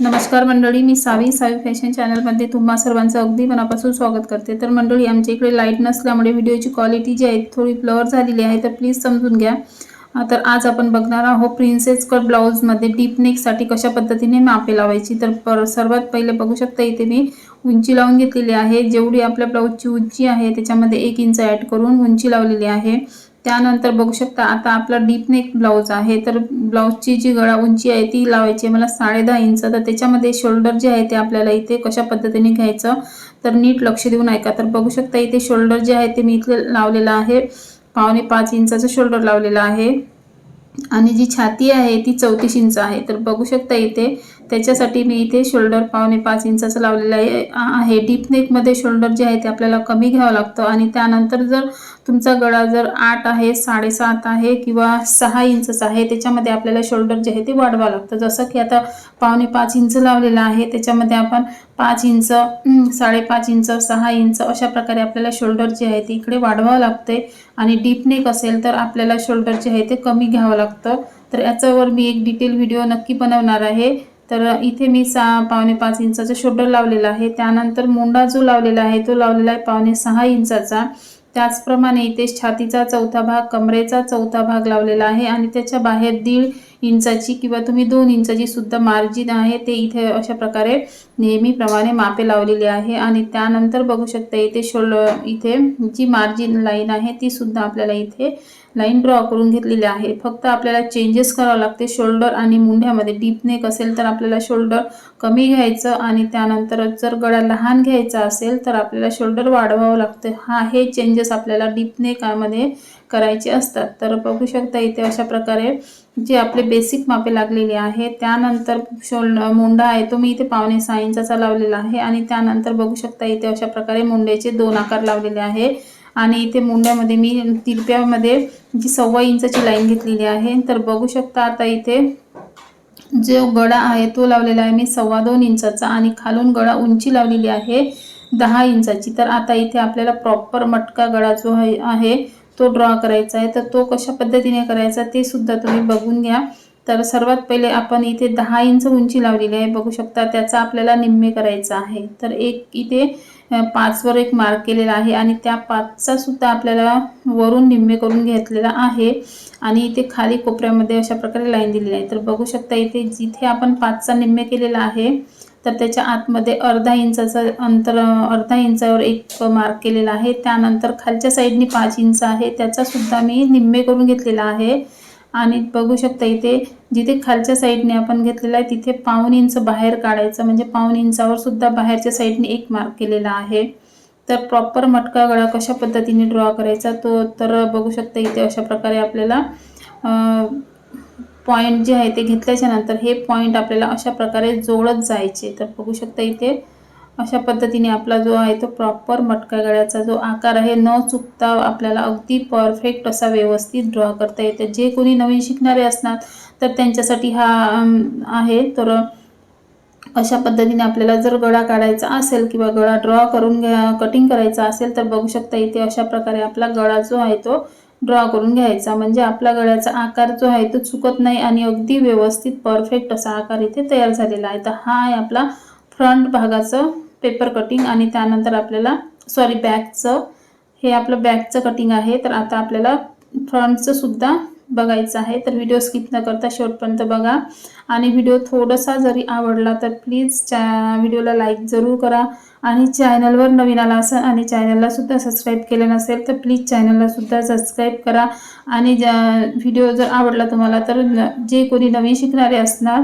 नमस्कार मंडळी मी सावी सावी फॅशन चॅनलमध्ये तुम्हा सर्वांचं अगदी मनापासून स्वागत करते. तर मंडळी आमच्या इकडे लाइट नसल्यामुळे व्हिडिओची क्वालिटी जी आहे थोडी ब्लर झालेली आहे तर प्लीज समजून घ्या. तर आज आपण बघणार आहोत प्रिन्सेस कट ब्लाऊजमध्ये डीप नेकसाठी कशा पद्धतीने मापे लावायची. तर पर सर्वात पहिले बघू शकता इथे मी उंची लावून घेतलेली आहे. जेवढी आपल्या ब्लाऊजची उंची आहे त्याच्यामध्ये एक इंच ॲड करून उंची लावलेली आहे. त्यानंतर बघू शकता आता आपला डीप नेक ब्लाऊज आहे. तर ब्लाऊजची जी गळा उंची आहे ती लावायची आहे. मला साडे दहा इंच. तर त्याच्यामध्ये शोल्डर जे आहे ते आपल्याला इथे कशा पद्धतीने घ्यायचं? तर नीट लक्ष देऊन ऐका. तर बघू शकता इथे शोल्डर जे आहे ते मी इथे लावलेलं आहे. पावणे पाच इंचाचं शोल्डर लावलेलं आहे. आणि जी छाती आहे ती चौतीस इंच आहे. तर बघू शकता इथे त्याच्यासाठी मी इथे शोल्डर पावणे पाच इंचाचं लावलेलं आहे. आहे. डीप नेकमध्ये शोल्डर जे आहे ते आपल्याला कमी घ्यावं लागतं. आणि त्यानंतर जर तुमचा गळा जर आठ आहे साडेसात आहे किंवा सहा इंचच आहे त्याच्यामध्ये आपल्याला शोल्डर जे आहे ते वाढवावं लागतं. जसं की आता पावणे पाच इंच लावलेलं आहे त्याच्यामध्ये आपण पाच इंच साडेपाच इंच सहा इंच अशा प्रकारे आपल्याला शोल्डर जे आहे ते इकडे वाढवावं लागते. आणि डीप नेक असेल तर आपल्याला शोल्डर जे आहे ते कमी घ्यावं लागतं. तर याच्यावर मी एक डिटेल व्हिडिओ नक्की बनवणार आहे. तर इथे मी सहा पावणे पाच इंचाचा शोल्डर लावलेला आहे. त्यानंतर मुंडा जो लावलेला आहे तो लावलेला आहे पावणे सहा इंचाचा. त्याचप्रमाणे इथे छातीचा चौथा भाग कमरेचा चौथा भाग लावलेला आहे आणि त्याच्या बाहेर दीड इंचाची किंवा तुम्ही दोन इंचाची सुद्धा मार्जिन आहे ते इथे अशा प्रकारे नेहमीप्रमाणे मापे लावलेली आहे. आणि त्यानंतर बघू शकता इथे शोल्डर इथे जी मार्जिन लाईन आहे ती सुद्धा आपल्याला इथे लाईन ड्रॉ करून घेतलेली आहे. फक्त आपल्याला चेंजेस करावं लागते शोल्डर आणि मुंढ्यामध्ये. डीप नेक असेल तर आपल्याला शोल्डर कमी घ्यायचं आणि त्यानंतर जर गळा लहान घ्यायचा असेल तर आपल्याला शोल्डर वाढवावं लागतं. हा हे चेंजेस आपल्याला डीप नेकामध्ये करायचे असतात. तर बघू शकता इथे अशा प्रकारे जे आपले बेसिक मापे लागलेली आहे त्यानंतर शोल्ड मुंडा आहे तो मी इथे पावणे सहा इंचाचा लावलेला आहे आणि त्यानंतर बघू शकता इथे अशा प्रकारे मुंड्याचे दोन आकार लावलेले आहे. आणि इथे मुंड्यामध्ये मी तिरप्यामध्ये जी सव्वा इंचाची लाईन घेतलेली आहे. तर बघू शकता आता इथे जो गळा आहे तो लावलेला आहे मी सव्वा दोन इंचाचा आणि खालून गळा उंची लावलेली आहे दहा इंचाची. तर आता इथे आपल्याला प्रॉपर मटका गळा जो आहे आहे तो ड्रॉ करायचा आहे तर तो कशा पद्धतीने करायचा ते सुद्धा तुम्ही बघून घ्या. तर सर्वात पहिले आपण इथे दहा इंच उंची लावलेली आहे बघू शकता त्याचा आपल्याला निम्मे करायचा आहे. तर एक इथे पाचवर एक मार्क केलेला आहे आणि त्या पाचचा सुद्धा आपल्याला वरून निम्मे करून घेतलेला आहे. आणि इथे खाली कोपऱ्यामध्ये अशा प्रकारे लाईन दिलेली आहे तर बघू शकता इथे जिथे आपण पाचचा निम्मे केलेला आहे तर त्याच्या आतमध्ये अर्धा इंचाचं अंतर अर्धा इंचावर एक मार्क केलेला आहे. त्यानंतर खालच्या साईडने पाच इंच आहे. त्याचासुद्धा मी निम्मे करून घेतलेला आहे. आणि बघू शकता इथे जिथे खालच्या साईडने आपण घेतलेला आहे तिथे पाऊन इंच बाहेर काढायचं म्हणजे पाऊन इंचावर सुद्धा बाहेरच्या साईडने एक मार्क केलेला आहे. तर प्रॉपर मटका गळा कशा पद्धतीने ड्रॉ करायचा तो तर बघू शकता इथे अशा प्रकारे आपल्याला पॉईंट जे आहे ते घेतल्याच्या नंतर हे पॉईंट आपल्याला अशा प्रकारे जोडत जायचे. तर बघू शकता इथे अशा पद्धतीने आपला जो आहे तो प्रॉपर मटका गळ्याचा जो आकार आहे न चुकता आपल्याला अगदी परफेक्ट असा व्यवस्थित ड्रॉ करता येते. जे कोणी नवीन शिकणारे असणार तर त्यांच्यासाठी हा आहे. तर अशा पद्धतीने आपल्याला जर गळा काढायचा असेल किंवा गळा ड्रॉ करून घ्या कटिंग करायचा असेल तर बघू शकता इथे अशा प्रकारे आपला गळा जो आहे तो ड्रॉ करून घ्यायचा. म्हणजे आपला गळ्याचा आकार जो आहे तो चुकत नाही आणि अगदी व्यवस्थित परफेक्ट असा आकार इथे तयार झालेला आहे. तर हा आहे आपला फ्रंट भागाचं पेपर कटिंग आणि त्यानंतर आपल्याला सॉरी बॅकचं हे आपलं बॅकचं कटिंग आहे. तर आता आपल्याला फ्रंटचं सुद्धा बघायचं आहे तर व्हिडिओ स्किप न करता शेवटपर्यंत बघा. आणि व्हिडिओ थोडासा जरी आवडला तर प्लीज चा व्हिडिओला लाईक जरूर करा. आणि चॅनलवर नवीन आला असेल आणि चॅनलला सुद्धा सबस्क्राईब केलं नसेल तर प्लीज चॅनलला सुद्धा सबस्क्राईब करा. आणि ज्या व्हिडिओ जर आवडला तुम्हाला तर न- जे कोणी नवीन शिकणारे असणार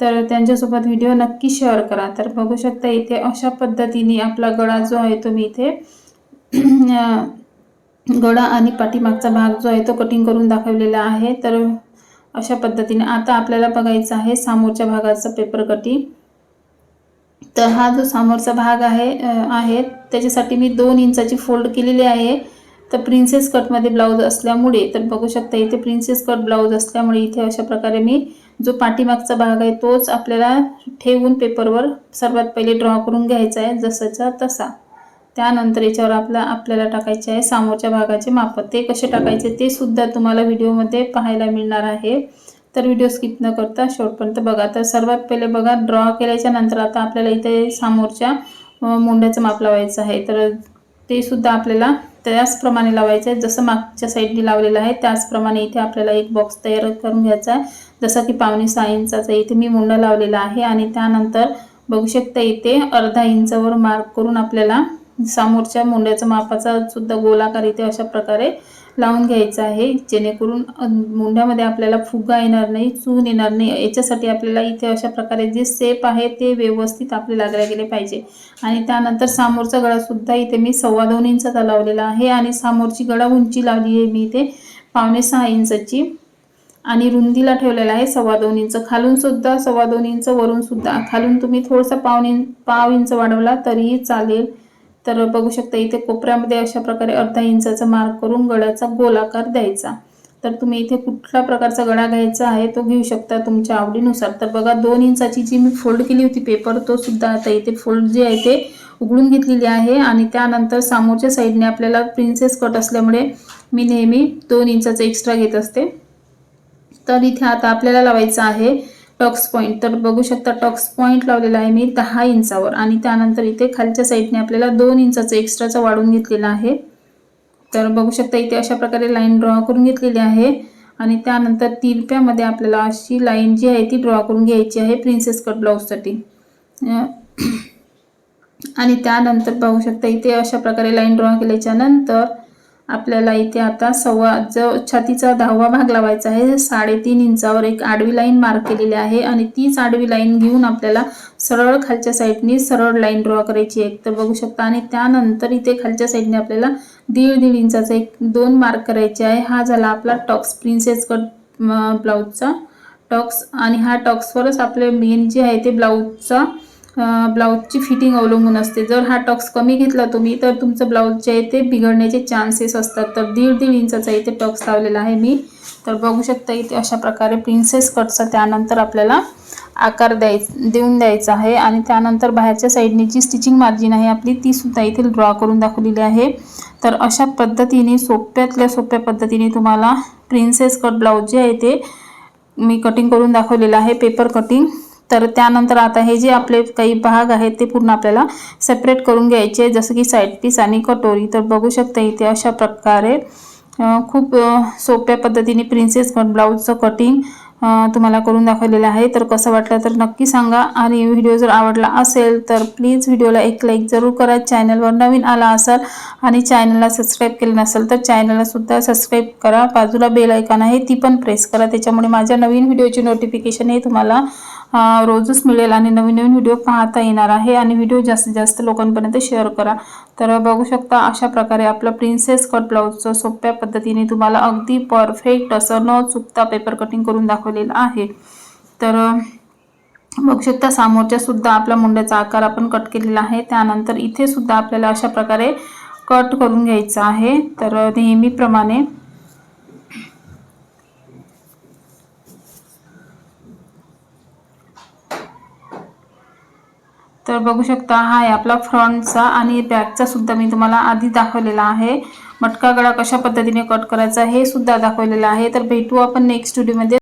तर त्यांच्यासोबत व्हिडिओ नक्की शेअर करा. तर बघू शकता इथे अशा पद्धतीने आपला गळा जो आहे तुम्ही इथे गळा आणि पाठीमागचा भाग जो आहे तो कटिंग करून दाखवलेला आहे. तर अशा पद्धतीने आता आपल्याला बघायचं आहे समोरच्या भागाचा पेपर कटिंग तर हा जो समोरचा भाग आहे आहे त्याच्यासाठी मी दोन इंचाची फोल्ड केलेली आहे. तर प्रिन्सेस कटमध्ये ब्लाऊज असल्यामुळे तर बघू शकता इथे प्रिन्सेस कट ब्लाऊज असल्यामुळे इथे अशा प्रकारे मी जो पाठीमागचा भाग आहे तोच आपल्याला ठेवून पेपरवर सर्वात पहिले ड्रॉ करून घ्यायचा आहे जसाचा तसा. त्यानंतर याच्यावर आपला आपल्याला टाकायचे आहे समोरच्या भागाचे माप ते कसे टाकायचे ते सुद्धा तुम्हाला व्हिडिओमध्ये पाहायला मिळणार आहे. तर व्हिडिओ स्किप न करता शेवटपर्यंत बघा. तर सर्वात पहिले बघा ड्रॉ केल्याच्यानंतर आता आपल्याला इथे समोरच्या मुंड्याचं माप लावायचं आहे. तर ते सुद्धा आपल्याला त्याचप्रमाणे लावायचं आहे. जसं मागच्या साईडने लावलेलं आहे त्याचप्रमाणे इथे आपल्याला एक बॉक्स तयार करून घ्यायचा आहे. जसं की पावणे सहा इंचाचा इथे मी मुंडा लावलेला आहे आणि त्यानंतर बघू शकता इथे अर्धा इंचावर मार्क करून आपल्याला समोरच्या मुंड्याचा मापाचा सुद्धा गोलाकार इथे अशा प्रकारे लावून घ्यायचा आहे. जेणेकरून मुंड्यामध्ये आपल्याला फुगा येणार नाही चून येणार नाही. याच्यासाठी आपल्याला इथे अशा प्रकारे जे सेप आहे ते व्यवस्थित आपले लागले गेले पाहिजे. आणि त्यानंतर समोरचा गळासुद्धा इथे मी सव्वा दोन इंचाचा लावलेला आहे आणि समोरची गळा उंची लावली आहे मी इथे पावणे सहा इंचाची. आणि रुंदीला ठेवलेला आहे सव्वा दोन इंच. खालून सुद्धा सव्वा दोन इंच वरून सुद्धा. खालून तुम्ही थोडंसं पावणे पाव इंच वाढवला तरीही चालेल. तर बघू शकता इथे कोपऱ्यामध्ये अशा प्रकारे अर्धा इंचाचा मार्क करून गळ्याचा गोलाकार द्यायचा. तर तुम्ही इथे कुठल्या प्रकारचा गळा घ्यायचा आहे तो घेऊ शकता तुमच्या आवडीनुसार. तर बघा दोन इंचाची जी मी फोल्ड केली होती पेपर तो सुद्धा आता इथे फोल्ड जे आहे ते उघडून घेतलेली आहे आणि त्यानंतर समोरच्या साईडने आपल्याला प्रिन्सेस कट असल्यामुळे मी नेहमी दोन इंचाचं एक्स्ट्रा घेत असते. तर इथे आता आपल्याला लावायचं आहे टॉक्स पॉईंट तर बघू शकता टॉक्स पॉईंट लावलेला आहे मी दहा इंचावर. आणि त्यानंतर इथे खालच्या साईडने आपल्याला दोन इंचाचं एक्स्ट्राचं वाढून घेतलेलं आहे. तर बघू शकता इथे अशा प्रकारे लाईन ड्रॉ करून घेतलेली आहे. आणि त्यानंतर तिरप्यामध्ये आपल्याला अशी लाईन जी आहे ती ड्रॉ करून घ्यायची आहे प्रिन्सेस कट ब्लाऊजसाठी आणि त्यानंतर पाहू शकता इथे अशा प्रकारे लाईन ड्रॉ केल्याच्यानंतर आपल्याला इथे आता सव्वा जो छातीचा दहावा भाग लावायचा आहे साडेतीन इंचावर एक आडवी लाईन मार्क केलेली आहे आणि तीच आडवी लाईन घेऊन आपल्याला सरळ खालच्या साईडनी सरळ लाईन ड्रॉ करायची एक तर बघू शकता आणि त्यानंतर इथे खालच्या साईडने आपल्याला दीड दीड इंचाचा एक दोन मार्क करायचे आहे. हा झाला आपला टॉक्स प्रिन्सेस कट ब्लाऊजचा टॉक्स आणि हा टॉक्सवरच आपले मेन जे आहे ते ब्लाऊजचा ब्लाऊजची फिटिंग अवलंबून असते. जर हा टॉक्स कमी घेतला तुम्ही तर तुमचं ब्लाऊज जे आहे ते बिघडण्याचे चान्सेस असतात. तर दीड दीड इंचाचा इथे टॉक्स लावलेला आहे मी. तर बघू शकता इथे अशा प्रकारे प्रिन्सेस कटचा त्यानंतर आपल्याला आकार द्याय देऊन द्यायचा आहे. आणि त्यानंतर बाहेरच्या साईडने जी स्टिचिंग मार्जिन आहे आपली ती सुद्धा इथे ड्रॉ करून दाखवलेली आहे. तर अशा पद्धतीने सोप्यातल्या सोप्या पद्धतीने तुम्हाला प्रिन्सेस कट ब्लाऊज जे आहे ते मी कटिंग करून दाखवलेलं आहे पेपर कटिंग तर त्यानंतर आता हे जे आपले काही भाग आहेत ते पूर्ण आपल्याला सेपरेट करून घ्यायचे जसं की साईड पीस आणि कटोरी. तर बघू शकता इथे अशा प्रकारे खूप सोप्या पद्धतीने प्रिन्सेस कट ब्लाऊजचं कटिंग तुम्हाला करून दाखवलेलं आहे. तर कसं वाटलं तर नक्की सांगा. आणि व्हिडिओ जर आवडला असेल तर प्लीज व्हिडिओला एक लाईक जरूर करा. चॅनलवर नवीन आला असाल आणि चॅनलला सबस्क्राईब केलं नसेल तर चॅनललासुद्धा सबस्क्राईब करा. बाजूला बेल ऐकॉन आहे ती पण प्रेस करा. त्याच्यामुळे माझ्या नवीन व्हिडिओची नोटिफिकेशन हे तुम्हाला रोजच मिळेल आणि नवीन नवीन व्हिडिओ पाहता येणार आहे आणि व्हिडिओ जास्तीत जास्त लोकांपर्यंत शेअर करा. तर बघू शकता अशा प्रकारे आपलं प्रिन्सेस कट ब्लाऊजचं सोप्या पद्धतीने तुम्हाला अगदी परफेक्ट असं न चुकता पेपर कटिंग करून दाखवलेलं आहे. तर बघू शकता समोरच्या सुद्धा आपला मुंड्याचा आकार आपण कट केलेला आहे. त्यानंतर इथे सुद्धा आपल्याला अशा प्रकारे कट करून घ्यायचा आहे. तर नेहमीप्रमाणे तर बघू शकता हा आहे आपला फ्रंटचा आणि बॅकचा सुद्धा मी तुम्हाला आधी दाखवलेला आहे. मटका गळा कशा पद्धतीने कट करायचा हे सुद्धा दाखवलेलं आहे. तर भेटू आपण नेक्स्ट व्हिडिओमध्ये